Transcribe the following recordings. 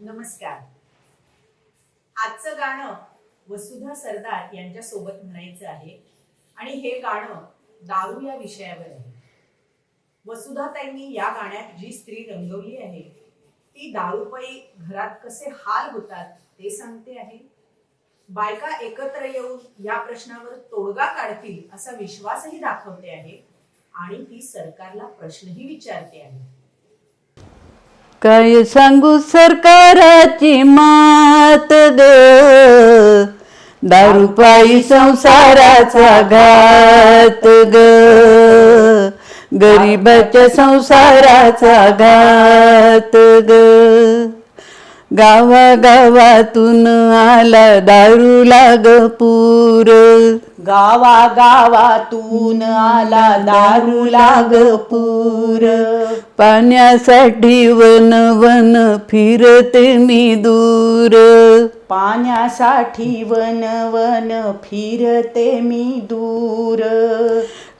नमस्कार. आजचं गाणं वसुधा सरदार यांच्या सोबत म्हणायचं आहे आणि हे गाणं दारू या विषयावर आहे. वसुधाताईंनी या गाण्यात जी स्त्री रंगवली आहे ती दारूपायी घरात कसे हाल होतात ते सांगते आहे. बायका एकत्र येऊन या प्रश्नावर तोडगा काढतील असा विश्वासही दाखवते आहे आणि ती सरकारला प्रश्नही विचारते आहे. काय सांगू सरकाराची मात ग दारूपायी संसाराचा घात ग. गरीबाच्या संसाराचा घात ग. गावागावातून आला दारू लाग पूर. गावागावातून आला दारू लाग पूर. पाण्यासाठी वन वन फिरते मी दूर. पाण्यासाठी वन वन फिरते मी दूर.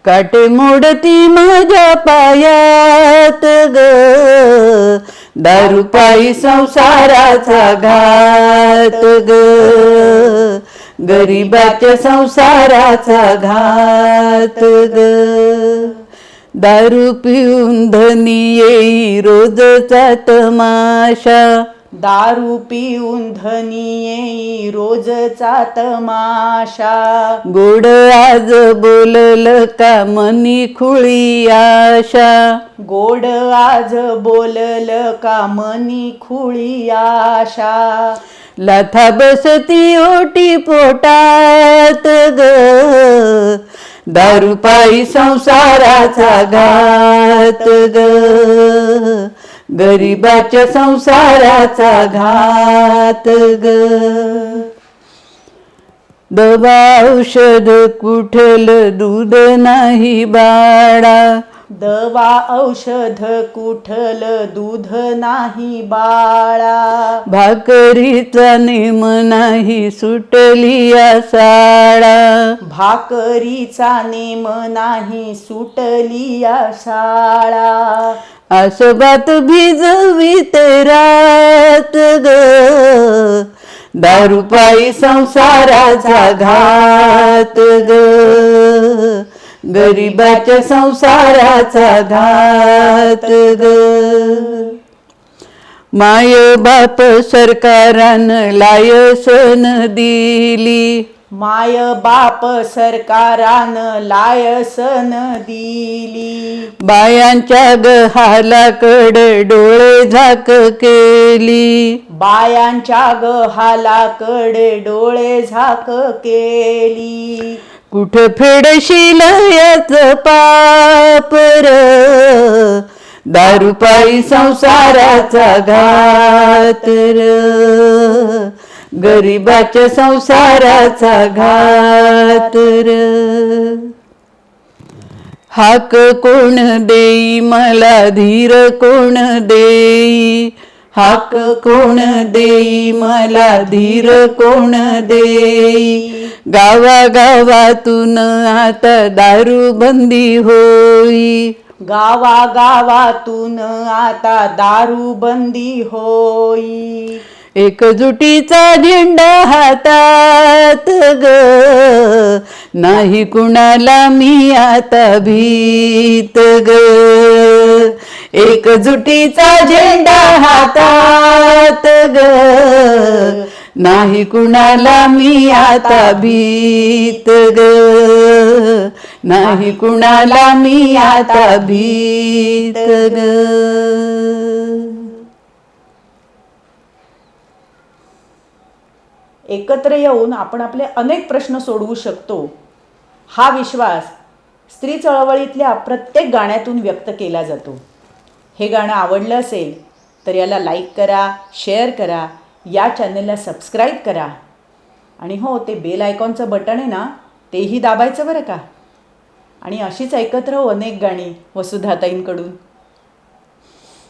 काटे मोडती माझ्या पायात ग. दारूपायी संसाराचा घात ग. गरीबाच्या संसाराचा घात ग. दारू पिऊन धनी येई रोजचा तमाशा. दारू पिऊन धनी येई रोजचा तमाशा. गोड आज बोलल का मनी खुळी आशा. गोड आज बोलल का मनी खुळी आशा. लाथा बसती ओटी पोटात ग. दारूपायी संसाराचा घात ग. गरीबाच्या संसाराचा घात ग. दवा औषध कुठल दूध नाही बाळा. दवा औषध कुठल दूध नाही बाळा. भाकरीचा नेम नाही सुटली साळा. भाकरीचा नेम नाही सुटली शाळा आसोबात भिजवी रात ग. दारूपायी संसाराचा घात ग. गरीबाच्या संसाराचा घात ग. माय बाप सरकारानं लायसन दिली. माय बाप सरकारानं लायसन दिली. बायांच्या गहालाकडे डोळे झाक केली. बायांच्या गहालाकडे डोळे झाक केली. कुठ फेडशील याच पाप र? संसाराचा घात र. गरीबाच्या संसाराचा घात हाक कोण देई मला धीर कोण देई? हाक कोण देई मला धीर कोण देई? गावागावातून आता दारू बंदी होई. गावागावातून आता दारू बंदी होई. एकजुटीचा झेंडा हातात ग. नाही कुणाला मी आता भीत ग. एकजुटीचा झेंडा हातात ग. नाही कुणाला मी आता भीत ग. नाही कुणाला मी आता भीत ग. एकत्र येऊन आपण आपले अनेक प्रश्न सोडवू शकतो. हा विश्वास स्त्री चळवळीतल्या प्रत्येक गाण्यातून व्यक्त केला जातो. हे गाणं आवडलं असेल तर याला लाईक करा शेअर करा या चॅनलला सबस्क्राईब करा. आणि हो ते बेल आयकॉनचं बटन आहे ना तेही दाबायचं बरं का? आणि अशीच ऐकत राहू हो अनेक गाणी वसुधाताईंकडून.